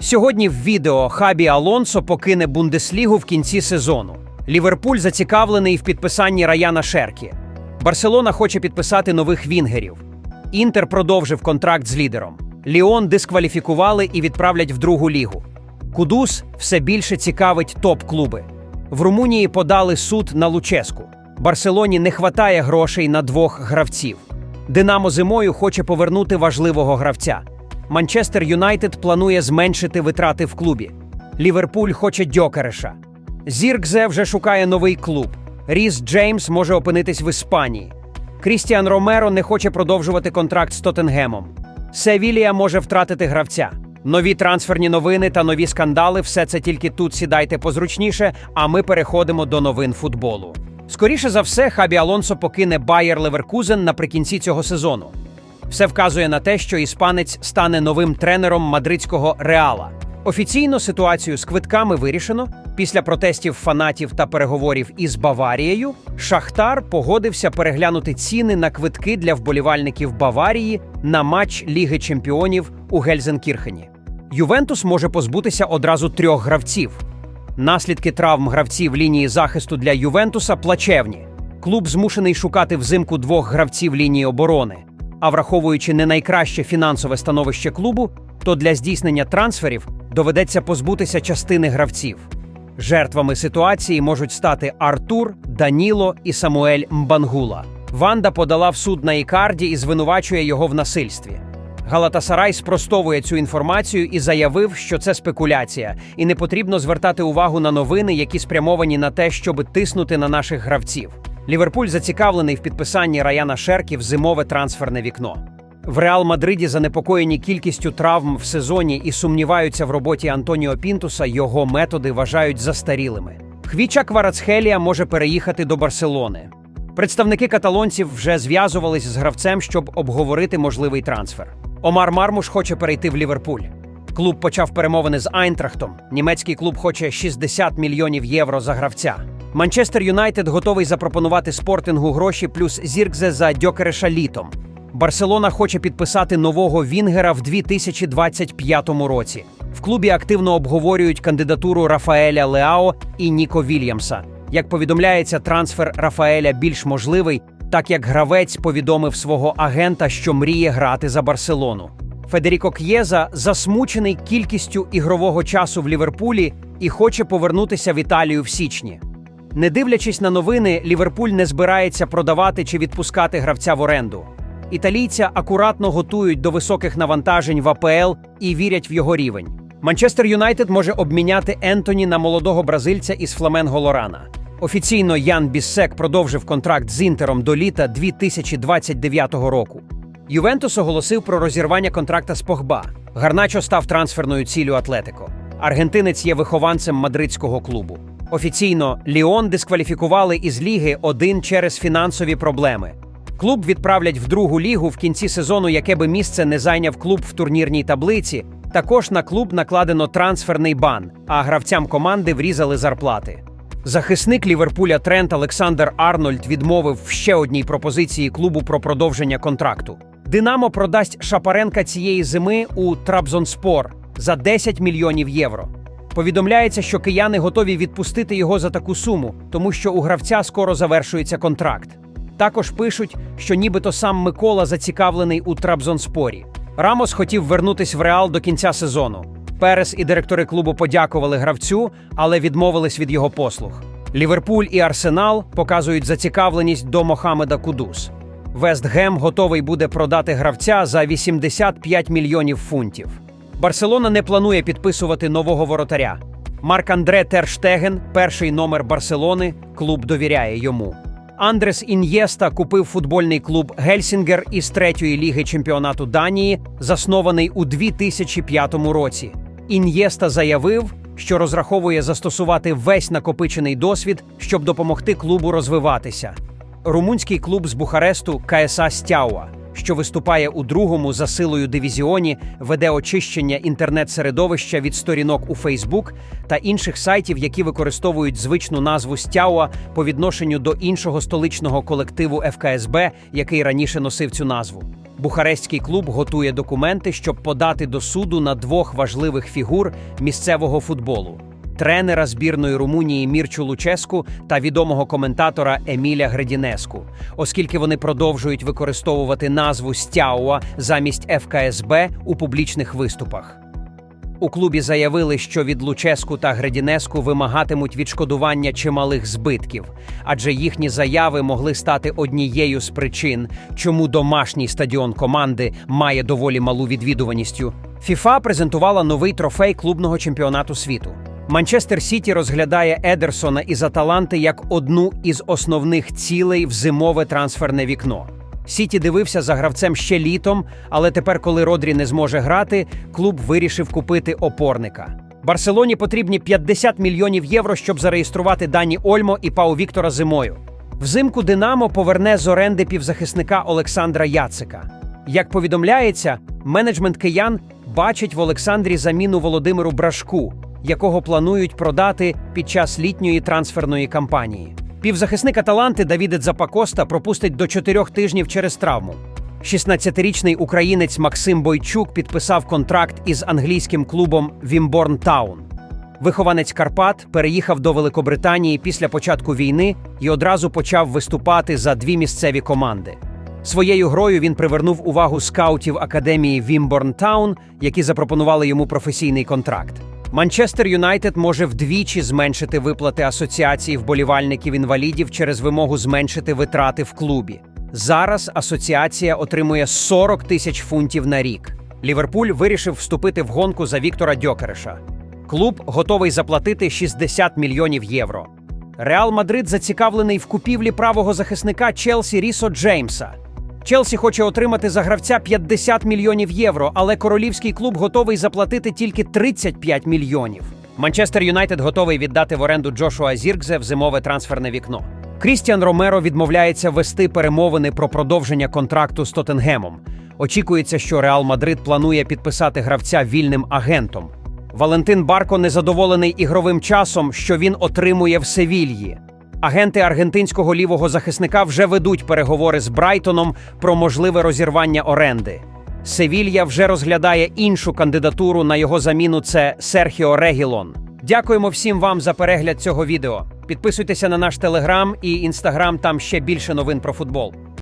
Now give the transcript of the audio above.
Сьогодні в відео Хабі Алонсо покине Бундеслігу в кінці сезону. Ліверпуль зацікавлений в підписанні Раяна Шеркі. Барселона хоче підписати нових вінгерів. Інтер продовжив контракт з лідером. Ліон дискваліфікували і відправлять в другу лігу. Кудус все більше цікавить топ-клуби. В Румунії подали суд на Луческу. Барселоні не хватає грошей на двох гравців. Динамо зимою хоче повернути важливого гравця. Манчестер Юнайтед планує зменшити витрати в клубі. Ліверпуль хоче Дьокереша. Зіркзе вже шукає новий клуб. Ріс Джеймс може опинитись в Іспанії. Крістіан Ромеро не хоче продовжувати контракт з Тоттенгемом. Севілія може втратити гравця. Нові трансферні новини та нові скандали все це тільки тут сідайте позручніше, а ми переходимо до новин футболу. Скоріше за все, Хабі Алонсо покине Байер Леверкузен наприкінці цього сезону. Все вказує на те, що іспанець стане новим тренером мадридського Реала. Офіційно ситуацію з квитками вирішено. Після протестів фанатів та переговорів із Баварією Шахтар погодився переглянути ціни на квитки для вболівальників Баварії на матч Ліги Чемпіонів у Гельзенкірхені. Ювентус може позбутися одразу трьох гравців. Наслідки травм гравців лінії захисту для Ювентуса плачевні. Клуб змушений шукати взимку двох гравців лінії оборони. А враховуючи не найкраще фінансове становище клубу, то для здійснення трансферів доведеться позбутися частини гравців. Жертвами ситуації можуть стати Артур, Даніло і Самуель Мбангула. Ванда подала в суд на Ікарді і звинувачує його в насильстві. Галатасарай спростовує цю інформацію і заявив, що це спекуляція, і не потрібно звертати увагу на новини, які спрямовані на те, щоб тиснути на наших гравців. Ліверпуль зацікавлений в підписанні Раяна Шеркі в зимове трансферне вікно. В Реал Мадриді занепокоєні кількістю травм в сезоні і сумніваються в роботі Антоніо Пінтуса. Його методи вважають застарілими. Хвіча Кварацхелія може переїхати до Барселони. Представники каталонців вже зв'язувались з гравцем, щоб обговорити можливий трансфер. Омар Мармуш хоче перейти в Ліверпуль. Клуб почав перемовини з Айнтрахтом. Німецький клуб хоче 60 мільйонів євро за гравця. Манчестер Юнайтед готовий запропонувати спортингу гроші плюс зіркзе за Дьокереша літом. Барселона хоче підписати нового Вінгера в 2025 році. В клубі активно обговорюють кандидатуру Рафаеля Леао і Ніко Вільямса. Як повідомляється, трансфер Рафаеля більш можливий, так як гравець повідомив свого агента, що мріє грати за Барселону. Федеріко К'єза засмучений кількістю ігрового часу в Ліверпулі і хоче повернутися в Італію в січні. Не дивлячись на новини, Ліверпуль не збирається продавати чи відпускати гравця в оренду. Італійця акуратно готують до високих навантажень в АПЛ і вірять в його рівень. Манчестер Юнайтед може обміняти Ентоні на молодого бразильця із Фламенго Лорана. Офіційно Ян Біссек продовжив контракт з Інтером до літа 2029 року. Ювентус оголосив про розірвання контракта з Погба. Гарначо став трансферною ціллю Атлетико. Аргентинець є вихованцем мадридського клубу. Офіційно Ліон дискваліфікували із ліги один через фінансові проблеми. Клуб відправлять в другу лігу в кінці сезону, яке би місце не зайняв клуб в турнірній таблиці. Також на клуб накладено трансферний бан, а гравцям команди врізали зарплати. Захисник Ліверпуля Трент Олександр Арнольд відмовив в ще одній пропозиції клубу про продовження контракту. Динамо продасть Шапаренка цієї зими у Трабзонспор за 10 мільйонів євро. Повідомляється, що кияни готові відпустити його за таку суму, тому що у гравця скоро завершується контракт. Також пишуть, що нібито сам Микола зацікавлений у Трабзонспорі. Рамос хотів вернутись в Реал до кінця сезону. Перес і директори клубу подякували гравцю, але відмовились від його послуг. Ліверпуль і Арсенал показують зацікавленість до Мохамеда Кудус. Вест Гем готовий буде продати гравця за 85 мільйонів фунтів. Барселона не планує підписувати нового воротаря. Марк Андре Терштеген, перший номер Барселони, клуб довіряє йому. Андрес Ін'єста купив футбольний клуб Гельсінгер із третьої ліги чемпіонату Данії, заснований у 2005 році. Ін'єста заявив, що розраховує застосувати весь накопичений досвід, щоб допомогти клубу розвиватися. Румунський клуб з Бухаресту КСА Стяуа що виступає у другому за силою дивізіоні, веде очищення інтернет-середовища від сторінок у Фейсбук та інших сайтів, які використовують звичну назву Стяуа по відношенню до іншого столичного колективу ФКСБ, який раніше носив цю назву. Бухарестський клуб готує документи, щоб подати до суду на двох важливих фігур місцевого футболу тренера збірної Румунії Мірчу Луческу та відомого коментатора Еміля Гредінеску, оскільки вони продовжують використовувати назву Стяуа замість ФКСБ у публічних виступах. У клубі заявили, що від Луческу та Гредінеску вимагатимуть відшкодування чималих збитків, адже їхні заяви могли стати однією з причин, чому домашній стадіон команди має доволі малу відвідуваністю. ФІФА презентувала новий трофей клубного чемпіонату світу. Манчестер Сіті розглядає Едерсона із Аталанти як одну із основних цілей в зимове трансферне вікно. Сіті дивився за гравцем ще літом, але тепер, коли Родрі не зможе грати, клуб вирішив купити опорника. Барселоні потрібні 50 мільйонів євро, щоб зареєструвати Дані Ольмо і Пау Віктора зимою. Взимку Динамо поверне з оренди півзахисника Олександра Яцика. Як повідомляється, менеджмент киян бачить в Олександрі заміну Володимиру Брашку, якого планують продати під час літньої трансферної кампанії. Півзахисник Аталанти Давідет Запакоста пропустить до чотирьох тижнів через травму. 16-річний українець Максим Бойчук підписав контракт із англійським клубом Вімборн Таун. Вихованець Карпат переїхав до Великобританії після початку війни і одразу почав виступати за дві місцеві команди. Своєю грою він привернув увагу скаутів академії Вімборн Таун, які запропонували йому професійний контракт. Манчестер Юнайтед може вдвічі зменшити виплати асоціації вболівальників інвалідів через вимогу зменшити витрати в клубі. Зараз асоціація отримує 40 тисяч фунтів на рік. Ліверпуль вирішив вступити в гонку за Віктора Дьокереша. Клуб готовий заплатити 60 мільйонів євро. Реал Мадрид зацікавлений в купівлі правого захисника Челсі Рісо Джеймса. Челсі хоче отримати за гравця 50 мільйонів євро, але королівський клуб готовий заплатити тільки 35 мільйонів. Манчестер Юнайтед готовий віддати в оренду Джошуа Зіркзе в зимове трансферне вікно. Крістіан Ромеро відмовляється вести перемовини про продовження контракту з Тоттенгемом. Очікується, що Реал Мадрид планує підписати гравця вільним агентом. Валентин Барко незадоволений ігровим часом, що він отримує в Севільї. Агенти аргентинського лівого захисника вже ведуть переговори з Брайтоном про можливе розірвання оренди. Севілья вже розглядає іншу кандидатуру на його заміну. Це Серхіо Регілон. Дякуємо всім вам за перегляд цього відео. Підписуйтеся на наш телеграм і інстаграм. Там ще більше новин про футбол.